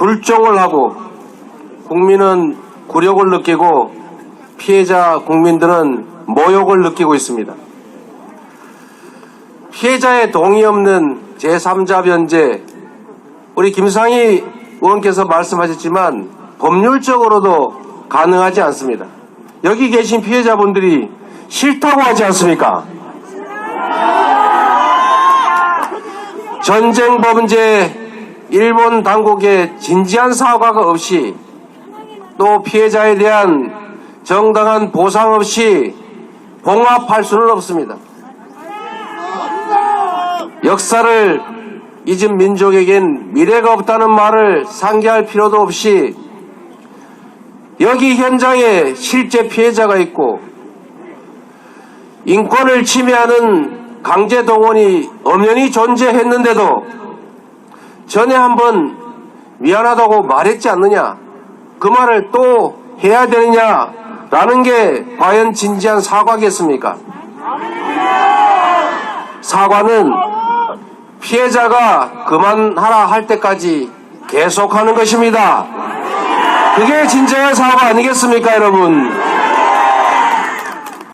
굴종을 하고 국민은 굴욕을 느끼고 피해자 국민들은 모욕을 느끼고 있습니다. 피해자의 동의 없는 제3자 변제 우리 김상희 의원께서 말씀하셨지만 법률적으로도 가능하지 않습니다. 여기 계신 피해자분들이 싫다고 하지 않습니까? 전쟁 범죄 일본 당국의 진지한 사과가 없이 또 피해자에 대한 정당한 보상 없이 봉합할 수는 없습니다. 역사를 잊은 민족에겐 미래가 없다는 말을 상기할 필요도 없이 여기 현장에 실제 피해자가 있고 인권을 침해하는 강제 동원이 엄연히 존재했는데도 전에 한번 미안하다고 말했지 않느냐 그 말을 또 해야 되느냐라는 게 과연 진지한 사과겠습니까? 사과는 피해자가 그만하라 할 때까지 계속하는 것입니다. 그게 진정한 사과 아니겠습니까, 여러분?